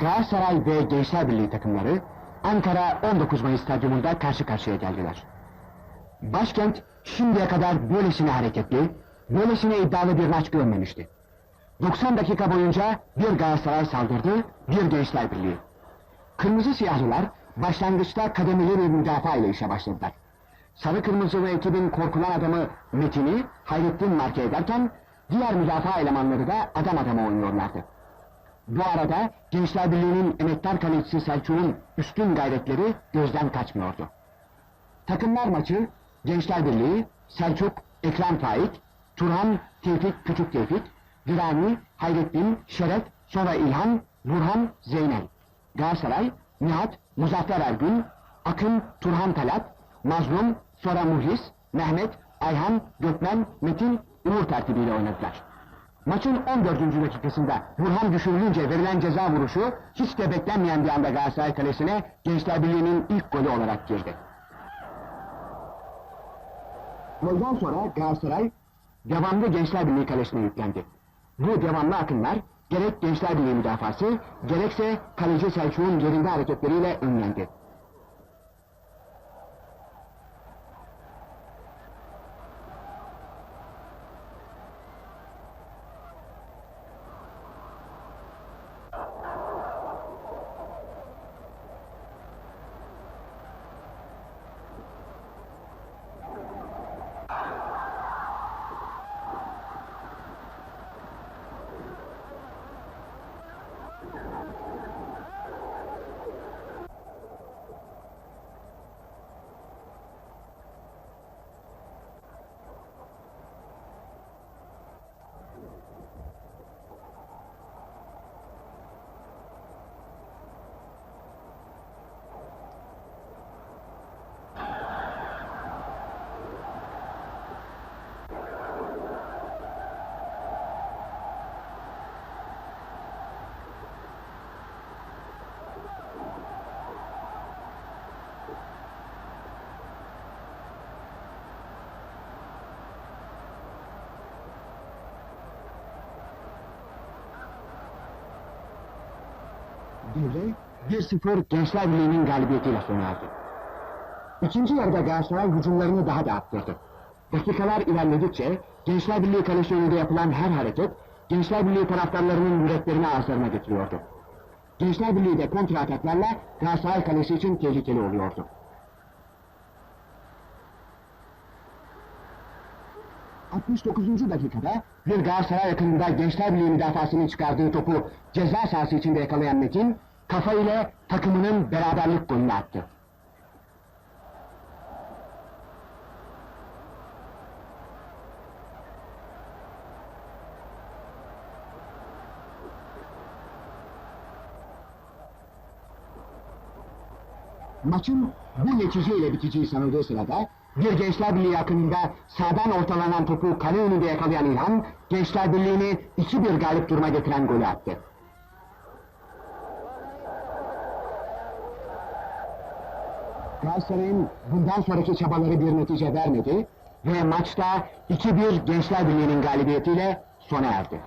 Galatasaray ve Gençler Birliği takımları Ankara 19 Mayıs stadyumunda karşı karşıya geldiler. Başkent şimdiye kadar böylesine hareketli, böylesine iddialı bir maç görmemişti. 90 dakika boyunca bir Galatasaray saldırdı, bir Gençler Birliği. Kırmızı siyahlılar başlangıçta kademeli bir müdafaa ile işe başladılar. Sarı kırmızılı ekibin korkulan adamı Metin'i Hayrettin marke ederken diğer müdafaa elemanları da adam adama oynuyorlardı. Bu arada Gençler Birliği'nin emektar kalecisi Selçuk'un üstün gayretleri gözden kaçmıyordu. Takımlar maçı Gençler Birliği, Selçuk, Ekrem Faik, Turhan, Tevfik, Küçük Tevfik, Dirani, Hayrettin, Şeref, sonra İlhan, Burhan, Zeynel. Galatasaray, Nihat, Muzaffer Ergün, Akın, Turhan Talat, Mazlum, sonra Muhlis, Mehmet, Ayhan, Gökmen, Metin, Uğur tertibiyle oynadılar. Maçın 14. dakikasında Burhan düşürülünce verilen ceza vuruşu hiç de beklenmeyen bir anda Galatasaray kalesine Gençler Birliği'nin ilk golü olarak girdi. Golden sonra Galatasaray devamlı Gençler Birliği kalesine yüklendi. Bu devamlı akınlar gerek Gençler Birliği müdafası gerekse kaleci Selçuk'un yerinde hareketleriyle önlendi. Devre 1-0 Gençler Birliği'nin galibiyetiyle sona erdi. İkinci yarıda Galatasaray hücumlarını daha da arttırdı. Dakikalar ilerledikçe Gençler Birliği kalesi önünde yapılan her hareket Gençler Birliği taraftarlarının yüreklerini ağızlarına getiriyordu. Gençler Birliği de kontra ataklarla Galatasaray kalesi için tehlikeli oluyordu. ...69. dakikada bir Galatasaray yakınında Gençler Birliği müdafasının çıkardığı topu ceza sahası içinde yakalayan Metin... ...kafa ile takımının beraberlik golünü attı. Maçın bu neticeyle biteceği sanıldığı sırada bir Gençler Birliği yakınında sağdan ortalanan topu kale önünde yakalayan İlhan, Gençler Birliği'ni 2-1 galip duruma getiren golü attı. Galatasaray'ın bundan sonraki çabaları bir netice vermedi ve maçta 2-1 Gençler Birliği'nin galibiyetiyle sona erdi.